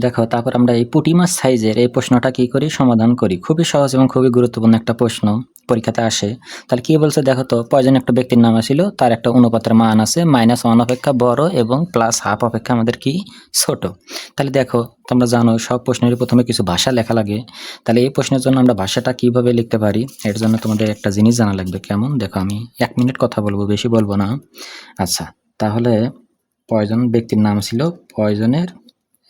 দেখো, তারপর আমরা এই পুঁটি মাছ সাইজের এই প্রশ্নটা কি করি? সমাধান করি। খুবই সহজ এবং খুবই গুরুত্বপূর্ণ একটা প্রশ্ন। পরীক্ষাতে আসে। তাহলে কি বলছে দেখো তো প্রয়োজন একটা ব্যক্তির নাম ছিল তার একটা অনুপাতের মান আছে মাইনাস ওয়ান অপেক্ষা বড় এবং প্লাস হাফ অপেক্ষা আমাদের কি? ছোট। তাহলে দেখো, তোমরা জানো, সব প্রশ্নের প্রথমে কিছু ভাষা লেখা লাগে। তাহলে এই প্রশ্নের জন্য আমরা ভাষাটা কীভাবে লিখতে পারি? এর জন্য তোমাদের একটা জিনিস জানা লাগবে কেমন? দেখো, আমি এক মিনিট কথা বলব, বেশি বলব না। আচ্ছা তাহলে প্রয়োজন ব্যক্তির নাম ছিল প্রয়োজনের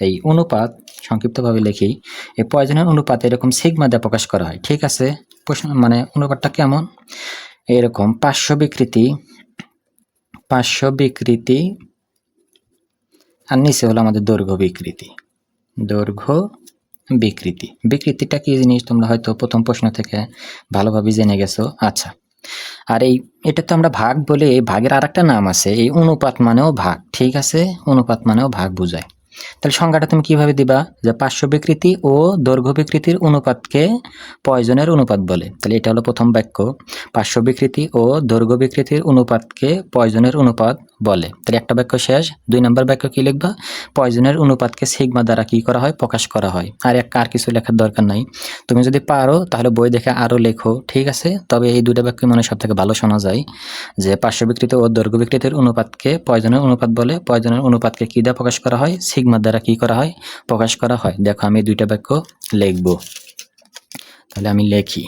এই অনুপাত সংক্ষিপ্তভাবে লিখি। এই প্রয়োজনের অনুপাত এরকম সিগমা দিয়ে প্রকাশ করা হয়। ঠিক আছে? প্রশ্ন মানে অনুপাতটা কেমন? এরকম পাঁচশো বিকৃতি পাঁচশো বিকৃতি, আর নিচে হলো আমাদের দৈর্ঘ্য বিকৃতি। দৈর্ঘ্য বিকৃতি। বিকৃতিটা কি জিনিস? তোমরা হয়তো প্রথম প্রশ্ন থেকে ভালোভাবে জেনে গেছো। আচ্ছা। আর এই, এটা তো আমরা ভাগ বলে এই ভাগের আর একটা নাম আছে, এই অনুপাত মানেও ভাগ। ঠিক আছে? অনুপাত মানেও ভাগ বোঝায়। তাহলে সংজ্ঞাটা তুমি কীভাবে দিবা? যে পার্শ্ব বিকৃতি ও দৈর্ঘ্য বিকৃতির অনুপাতকে পয়জনের অনুপাত বলে। তাহলে এটা হলো প্রথম বাক্য। পার্শ্ব বিকৃতি ও দৈর্ঘ্য বিকৃতির অনুপাতকে পয়জনের অনুপাত বলে। তাহলে একটা বাক্য শেষ। দুই নম্বর বাক্য কি লিখবা? পয়জনের অনুপাতকে সিগমা দ্বারা কি করা হয়? প্রকাশ করা হয়। আর এক আর কিছু লেখার দরকার নাই। তুমি যদি পারো, তাহলে বই দেখে আরও লেখো। ঠিক আছে? তবে এই দুটো বাক্য মনে সব থেকে ভালো শোনা যায়। যে পার্শ্ব বিকৃতি ও দৈর্ঘ্য বিকৃতির অনুপাতকে পয়জনের অনুপাত বলে। পয়জনের অনুপাতকে কী দ্বারা প্রকাশ করা হয়? সিগমার দ্বারা কি করা হয়? প্রকাশ করা হয়। দেখো, আমি দুইটা বাক্য লিখব। তাহলে আমি লেখি।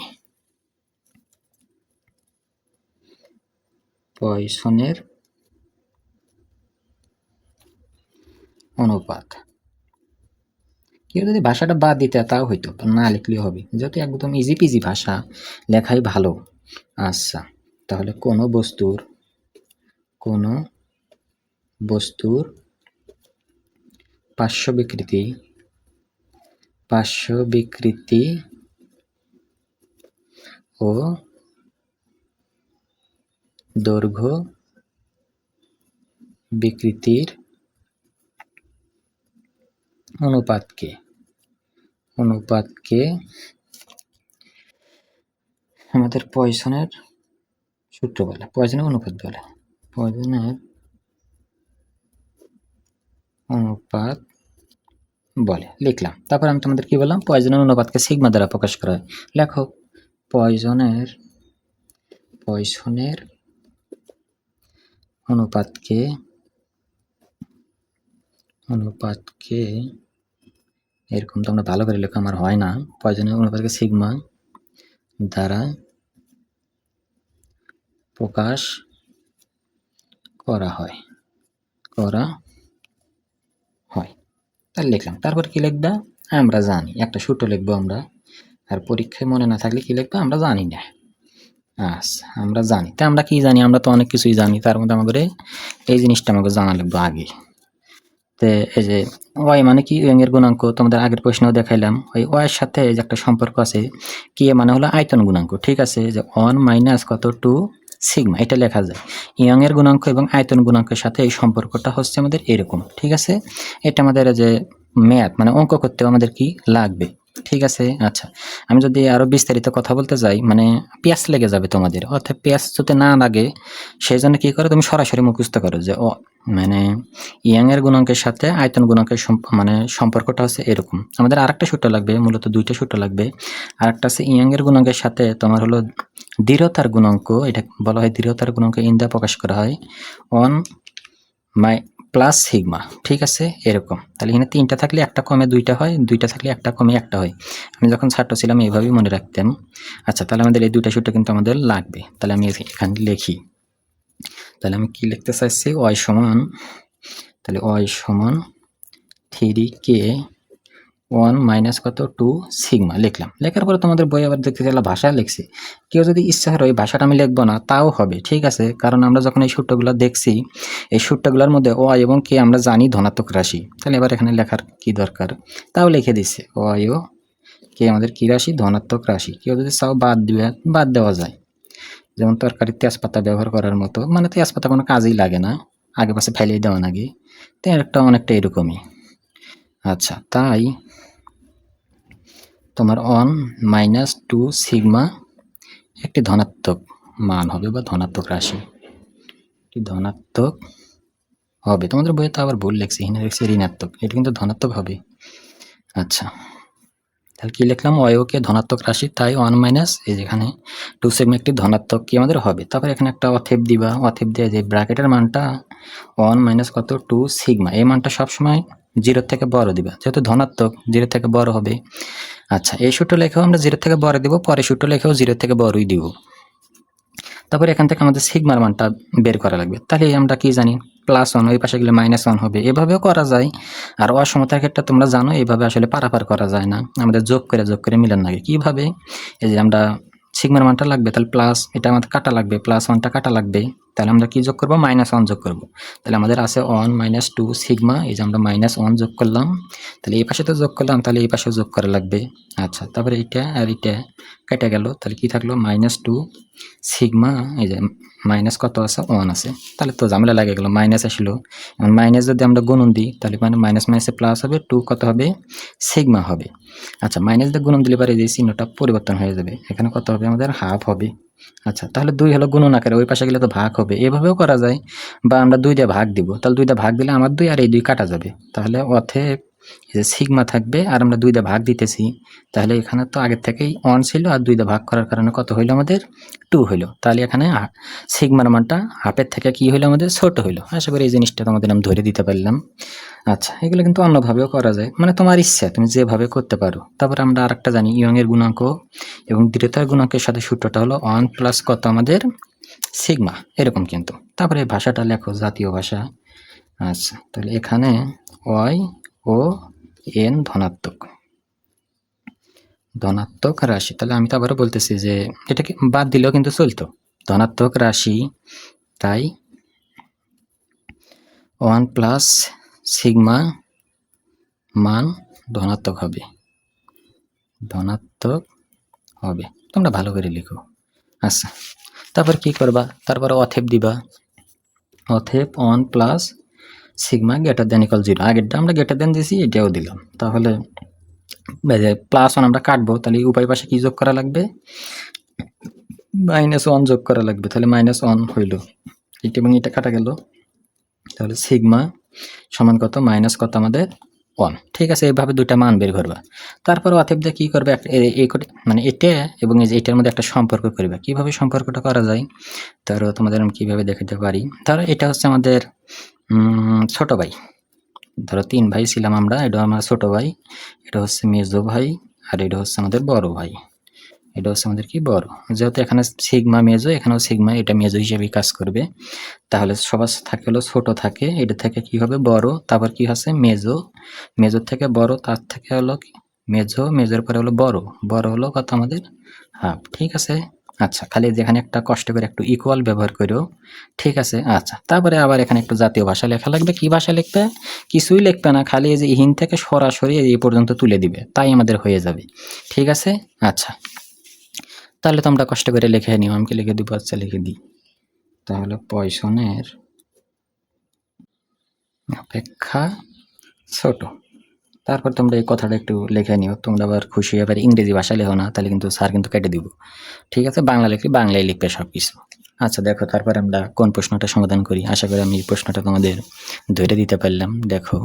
পয়সনের অনুপাত। কেউ যদি ভাষাটা বাদ দিতে তাও হইতো। না লিখলেও হবে। যেহেতু একদম ইজি পিজি ভাষা, লেখাই ভালো। আচ্ছা তাহলে কোনো বস্তুর কোনো বস্তুর পার্শ্ব বিকৃতি পার্শ্ব বিকৃতি ও দৈর্ঘ্য বিকৃতির অনুপাতকে অনুপাতকে আমাদের পয়সনের সূত্র বলে, পয়সনের অনুপাত বলে। পয়সনের অনুপাত বলে, লিখলাম। তারপর আমি তোমাদের কি বললাম? পয়জনের অনুপাতকে সিগমা দ্বারা প্রকাশ করা হয়। লেখো, পয়জনের পয়সনের অনুপাতকে অনুপাতকে, এরকম তো আমরা ভালো করে লেখা আমার হয় না। পয়জনের অনুপাতকে সিগমা দ্বারা প্রকাশ করা হয়। করা তাহলে লিখলাম। তারপর কি লিখবা? আমরা জানি। একটা সূত্র লিখব আমরা। আর পরীক্ষায় মনে না থাকলে কি লিখব? আমরা জানি না। আচ্ছা আমরা জানি। তা আমরা কি জানি? আমরা তো অনেক কিছুই জানি। তার মধ্যে আমাদের এই জিনিসটা আমাকে জানা লাগবে আগে। তে এই যে, ওয়াই মানে কি? এর গুণাঙ্ক। তোমাদের আগের প্রশ্ন দেখাইলাম। ওই ওয়াইয়ের সাথে যে একটা সম্পর্ক আছে, কি মানে হলো আয়তন গুণাঙ্ক। ঠিক আছে? যে ওয়ান মাইনাস কত? টু সিগমা, এটা লেখা যায়। ইয়ংয়ের গুণাঙ্ক এবং আয়তন গুণাঙ্কের সাথে এই সম্পর্কটা হচ্ছে আমাদের এরকম, ঠিক আছে? এটা আমাদের যে ম্যাথ মানে অঙ্ক করতেও আমাদের কি লাগবে? ঠিক আছে আচ্ছা। আমি যদি আরও বিস্তারিত কথা বলতে যাই মানে পেঁয়াজ লেগে যাবে তোমাদের। অর্থাৎ পেঁয়াজ যদি না লাগে সেই জন্য কি করো? তুমি সরাসরি মুখস্থ করো যে, ও মানে ইয়াং এর গুণাঙ্কের সাথে আয়তন গুণাঙ্কের মানে সম্পর্কটা হচ্ছে এরকম। আমাদের আরেকটা সূত্র লাগবে, মূলত দুইটা সূত্র লাগবে। আরেকটা আছে ইয়াং এর গুণাঙ্কের সাথে তোমার হলো দৃঢ়তার গুণাঙ্ক, এটা বলা হয় দৃঢ়তার গুণাঙ্ক ইন্দা প্রকাশ করা হয়। ওয়ান মাই প্লাস সিগমা ঠিক আছে? এরকম। তাহলে এখানে তিনটা থাকলে একটা কমে দুইটা হয়, দুইটা থাকলে একটা কমে একটা হয়। আমি যখন ছাত্র ছিলাম, এইভাবেই মনে রাখতাম আচ্ছা তাহলে আমাদের এই দুইটা সূত্র কিন্তু আমাদের লাগবে। তাহলে আমি এখানে লিখি। তাহলে আমি কি লিখতে চাইছি? ওয়াই সমান, তাহলে ওয়াই সমান থ্রি কে ওয়ান মাইনাস কত? টু সিগমা লিখলাম। লেখার পরে তোমাদের বই আবার দেখতে গেলে ভাষা লিখছি। কেউ যদি ইচ্ছা হয় ওই ভাষাটা আমি লিখব না, তাও হবে, ঠিক আছে? কারণ আমরা যখন এই সূত্রগুলো দেখছি, এই সূত্রগুলোর মধ্যে ও এবং কে আমরা জানি ধনাত্মক রাশি। তাহলে এবার এখানে লেখার কি দরকার? তাও লিখে দিচ্ছে ও ও কে আমাদের কী রাশি? ধনাত্মক রাশি। কেউ যদি চাও বাদ দিবে, বাদ দেওয়া যায়। যেমন তরকারি তেজপাতা ব্যবহার করার মতো মানে তেজপাতা কোনো কাজেই লাগে না, আগে পাশে ফেলিয়ে দেওয়া নাকি? তো একটা অনেকটা এরকমই। আচ্ছা তাই তোমার অন মাইনাস টু সিগমা একটি ধনাত্মক মান হবে বা ধনাত্মক রাশি। একটি ধনাত্মক হবে। তোমাদের বইয়ে তো আবার ভুল লেখছে, এখানে লিখছে ঋণাত্মক। এটা কিন্তু ধনাত্মক হবে। আচ্ছা তাহলে কি লিখলাম? অয়কে ধনাত্মক রাশি, তাই ওয়ান মাইনাস এই যেখানে টু সেগমে একটি ধনাত্মক কি আমাদের হবে? তারপর এখানে একটা অথেব দিবা। অথেব দিয়ে যে ব্র্যাকেটের মানটা ওয়ান মাইনাস কত? টু সিগমা এই মানটা সবসময় জিরোর থেকে বড় দিবা। যেহেতু ধনাত্মক, জিরো থেকে বড় হবে। আচ্ছা এই সূত্র লেখেও আমরা জিরো থেকে বড় দিব পরে সূত্র লেখেও জিরো থেকে বড়ই দিব। তারপরে এখান থেকে আমাদের সিগমার মানটা বের করা লাগবে। তাহলে আমরা কি জানি? প্লাস ওয়ান, ওই পাশে গেলে মাইনাস ওয়ান হবে। এভাবেও করা যায়। আর অসমতার ক্ষেত্রে তোমরা জানো এইভাবে আসলে পারাপার করা যায় না। আমাদের যোগ করে যোগ করে মিলান লাগে কীভাবে? এই যে আমরা সিগমার মানটা লাগবে, তাহলে প্লাস, এটা আমাদের কাটা লাগবে, প্লাস ওয়ানটা কাটা লাগবে। তাহলে আমরা কি যোগ করব? মাইনাস ওয়ান যোগ করব। তাহলে আমাদের আছে ওয়ান মাইনাস টু সিগমা এই যে আমরা মাইনাস ওয়ান যোগ করলাম। তাহলে এই পাশে তো যোগ করলাম, তাহলে এই পাশেও যোগ করা লাগবে। আচ্ছা তারপরে এইটা আর এইটা কেটে গেল। তাহলে কি থাকল? মাইনাস টু সিগমা এই যে মাইনাস কত আছে? ওয়ান আছে। তাহলে তো ঝামেলা লাগে গেলো মাইনাস আসলো। এখন মাইনাস যদি আমরা গুণন দিই, তাহলে মানে মাইনাস মাইনাসে প্লাস হবে টু কত হবে? সিগমা হবে। আচ্ছা মাইনাস দিয়ে গুণন দিলে পারে যে চিহ্নটা পরিবর্তন হয়ে যাবে। এখানে কত হবে? আমাদের হাফ হবে। আচ্ছা তাহলে দুই হলো গুণন আকারে ওই পাশে গেলে তো ভাগ হবে। এভাবেও করা যায়, বা আমরা দুই ভাগ দিব। তাহলে দুই দিয়ে ভাগ দিলে আমার দুই আর এই দুই কাটা যাবে। তাহলে অথে সিগমা থাকবে, আর আমরা দুই দিয়ে ভাগ দিতেছি, তাহলে এখানে তো আগের থেকেই ওয়ান ছিল, আর দুই ভাগ করার কারণে কত হইল আমাদের? টু হইল। তাহলে এখানে সিগমার মানটা হাফের থেকে কি হইল আমাদের? ছোট হইল। আশা করি এই জিনিসটা তোমাদের আমি ধরে দিতে পারলাম। আচ্ছা এগুলো কিন্তু অন্যভাবেও করা যায়। মানে তোমার ইচ্ছা, তুমি যেভাবে করতে পারো। তারপর আমরা আরেকটা জানি ইয়ং এর গুণাঙ্ক এবং দৃঢ়তার গুণাঙ্কের সাথে সূত্রটা হলো ওয়ান প্লাস কত আমাদের? সিগমা, এরকম কিন্তু। তারপরে ভাষাটা লেখো, জাতীয় ভাষা। আচ্ছা তাহলে এখানে ওয়াই ও এন ধনাত্মক। ধনাত্মক রাশি, তাহলে আমি তো আবারও বলতেছি যে এটাকে বাদ দিলেও কিন্তু চলতো। ধনাত্মক রাশি, তাই ওয়ান প্লাস সিগমা মান ধনাত্মক হবে। ধনাত্মক হবে। তোমরা ভালো করে লিখো। আচ্ছা তারপর কি করবা? তারপর অথেপ দিবা। অথেপ one plus sigma greater than equal zero. আগেরটা আমরা গ্রেটার দেন দিয়েছি এটাও দিলাম। তাহলে প্লাস ওয়ান আমরা কাটবো, তাহলে উপায় পাশে কি যোগ করা লাগবে? মাইনাস ওয়ান যোগ করা লাগবে, তাহলে মাইনাস ওয়ান হইল। এটা এবং এটা কাটা গেল। তাহলে সিগমা সমান কত? মাইনাস কত আমাদের? ওয়ান ঠিক আছে, এইভাবে দুইটা মান বের করবা। তারপর অথেব দিয়ে কী করবে? মানে এটা এবং এই এটার মধ্যে একটা সম্পর্ক করবে। কীভাবে সম্পর্কটা করা যায়? তারও তোমাদের আমি কীভাবে দেখাতে পারি? ধরো এটা হচ্ছে আমাদের ছোট ভাই। ধরো তিন ভাই ছিলাম আমরা এটা আমার ছোট ভাই। এটা হচ্ছে মেজো ভাই, আর এটা হচ্ছে আমাদের বড় ভাই। এটা হচ্ছে আমাদের কি বড়। যেহেতু এখানে সিগমা মেজো এখানেও সিগমা এটা মেজো হিসেবেই কাজ করবে। তাহলে সবার থাকে হলো ছোট থাকে, এটা থেকে কি হবে বড়, তারপর কি হচ্ছে মেজো মেজোর থেকে বড়, তার থেকে হলো মেজো মেজোর পরে হলো বড়। বড় হলো কত আমাদের? হাফ ঠিক আছে? আচ্ছা খালি যেখানে একটা কষ্ট করে একটু ইকুয়াল ব্যবহার করো ঠিক আছে? আচ্ছা তারপরে আবার এখানে একটু জাতীয় ভাষা লেখা লাগবে। কি ভাষা লিখবে? কিছুই লিখবে না, খালি এই যে হিন থেকে সরাসরি এই পর্যন্ত তুলে দিবে। তাই আমাদের হয়ে যাবে। ঠিক আছে? আচ্ছা। তাহলে তো আমরা কষ্ট করে লিখে নিও আমি লিখে দিব? আচ্ছা লিখে দিই। তাহলে পয়সনের অপেক্ষা ছোট। তারপর তোমরা এই কথাটা একটু লিখে নিও। তোমরা আবার খুশি আবার ইংরেজি ভাষা লেখো না, তাহলে কিন্তু স্যার কিন্তু কেটে দিব। ঠিক আছে? বাংলা লিখলে বাংলায় লিখবে সব কিছু আচ্ছা দেখো, তারপর আমরা কোন প্রশ্নটা সমাধান করি? আশা করি আমি এই প্রশ্নটা তোমাদের ধরে দিতে পারলাম। দেখো